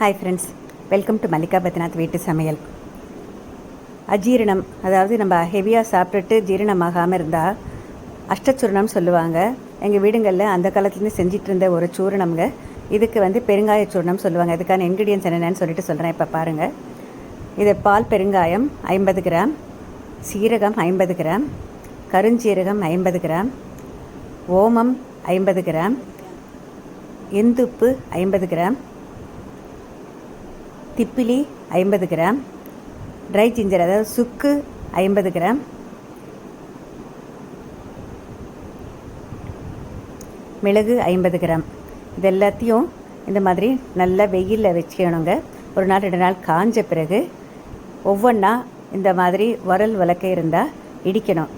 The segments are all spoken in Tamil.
Hi friends welcome to Mallika Badrinath வீட்டு சமையல் அஜீரணம் அதாவது நம்ம ஹெவியாக சாப்பிட்டுட்டு ஜீரணமாகாமல் இருந்தால் அஷ்டச்சூரணம் சொல்லுவாங்க. எங்கள் வீடுங்களில் அந்த காலத்துலேருந்து செஞ்சிட்டு இருந்த ஒரு சூரணம்ங்க. இதுக்கு வந்து பெருங்காய சூரணம் சொல்லுவாங்க. இதுக்கான இன்க்ரீடியன்ஸ் என்னென்னு சொல்லிட்டு சொல்கிறேன் இப்போ பாருங்கள் இது பால் பெருங்காயம் ஐம்பது கிராம் சீரகம் ஐம்பது கிராம் கருஞ்சீரகம் ஐம்பது கிராம் ஓமம் ஐம்பது கிராம் இந்துப்பு ஐம்பது கிராம் திப்பிலி ஐம்பது கிராம். ட்ரை ஜிஞ்சர் அதாவது சுக்கு ஐம்பது கிராம். மிளகு ஐம்பது கிராம். இது எல்லாத்தையும் இந்த மாதிரி நல்லா வெயிலில் வச்சுக்கணுங்க. ஒரு நாள் ரெண்டு நாள் காஞ்ச பிறகு ஒவ்வொன்றா இந்த மாதிரி வரல் விளக்க இருந்தால் இடிக்கணும்.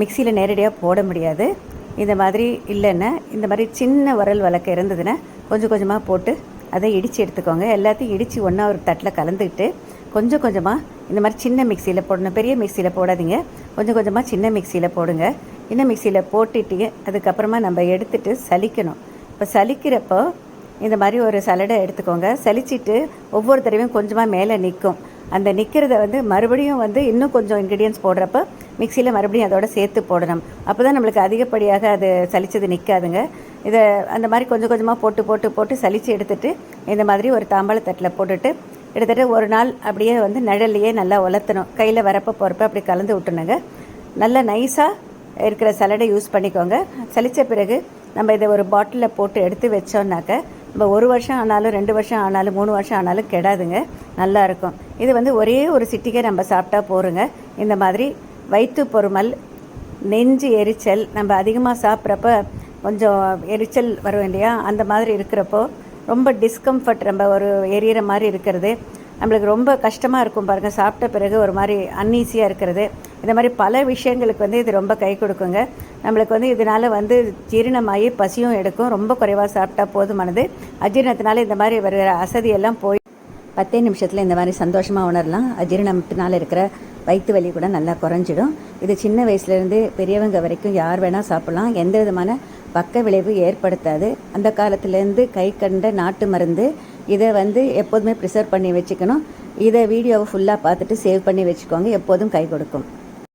மிக்சியில் நேரடியாக போட முடியாது. இந்த மாதிரி இல்லைன்னா இந்த மாதிரி சின்ன வரல் விளக்க இருந்ததுன்னா கொஞ்சம் கொஞ்சமாக போட்டு அதை இடித்து எடுத்துக்கோங்க. எல்லாத்தையும் இடித்து ஒன்றா ஒரு தட்டில் கலந்துக்கிட்டு கொஞ்சம் கொஞ்சமாக இந்த மாதிரி சின்ன மிக்சியில் போடணும். பெரிய மிக்சியில் போடாதீங்க. கொஞ்சம் கொஞ்சமாக சின்ன மிக்சியில் போடுங்க. சின்ன மிக்சியில் போட்டுட்டு அதுக்கப்புறமா நம்ம எடுத்துட்டு சலிக்கணும் இப்போ சலிக்கிறப்போ இந்த மாதிரி ஒரு சலடை எடுத்துக்கோங்க. சலிச்சிட்டு ஒவ்வொரு தடவையும் கொஞ்சமாக மேலே நிற்கும் அந்த நிற்கிறத வந்து மறுபடியும் வந்து இன்னும் கொஞ்சம் இன்க்ரீடியன்ஸ் போடுறப்ப மிக்சியில் மறுபடியும் அதோட சேர்த்து போடணும். அப்போ தான் நம்மளுக்கு அதிகப்படியாக அது சளிச்சது நிற்காதுங்க இதை அந்த மாதிரி கொஞ்சம் கொஞ்சமாக போட்டு போட்டு போட்டு சலித்து எடுத்துகிட்டு இந்த மாதிரி ஒரு தாம்பாளத்தட்டில் போட்டுட்டு கிட்டத்தட்ட ஒரு நாள் அப்படியே வந்து நிழல்லையே நல்லா உலர்த்தணும். கையில் வரப்போ போகிறப்ப அப்படி கலந்து விட்டுணுங்க. நல்லா நைஸாக இருக்கிற சலடை யூஸ் பண்ணிக்கோங்க. சலித்த பிறகு நம்ம இதை ஒரு பாட்டிலில் போட்டு எடுத்து வச்சோம்னாக்க நம்ம ஒரு வருஷம் ஆனாலும் ரெண்டு வருஷம் ஆனாலும் மூணு வருஷம் ஆனாலும் கெடாதுங்க. நல்லாயிருக்கும் இது வந்து ஒரே ஒரு சிட்டிக்கே நம்ம சாப்பிட்டா போருங்க. இந்த மாதிரி வயிற்று பொறுமல் நெஞ்சு எரிச்சல் நம்ம அதிகமாக சாப்பிட்றப்ப கொஞ்சம் எரிச்சல் வரும் இல்லையா? அந்த மாதிரி இருக்கிறப்போ ரொம்ப டிஸ்கம்ஃபர்ட் நம்ம ஒரு எரியிற மாதிரி இருக்கிறது. நம்மளுக்கு ரொம்ப கஷ்டமாக இருக்கும் பாருங்கள் சாப்பிட்ட பிறகு ஒரு மாதிரி அன்ஈஸியாக இருக்கிறது. இந்த மாதிரி பல விஷயங்களுக்கு வந்து இது ரொம்ப கை கொடுக்குங்க. நம்மளுக்கு வந்து இதனால் வந்து ஜீரணமாகி பசியும் எடுக்கும் ரொம்ப குறைவாக சாப்பிட்டா போதுமானது. அஜீரணத்தினால இந்த மாதிரி வருகிற அசதியெல்லாம் போய் பத்தே நிமிஷத்தில் இந்த மாதிரி சந்தோஷமாக உணரலாம். அஜீரணத்தினால் இருக்கிற வயிற்று வலி கூட நல்லா குறைஞ்சிடும். இது சின்ன வயசுலேருந்து பெரியவங்க வரைக்கும் யார் வேணால் சாப்பிட்லாம். எந்த விதமான பக்க விளைவு ஏற்படுத்தாது. அந்த காலத்துலேருந்து கை கண்ட நாட்டு மருந்து இதை வந்து எப்போதுமே ப்ரிசர்வ் பண்ணி வச்சுக்கணும். இதை வீடியோவை ஃபுல்லாக பார்த்துட்டு சேவ் பண்ணி வச்சுக்கோங்க. எப்போதும் கை கொடுக்கும்.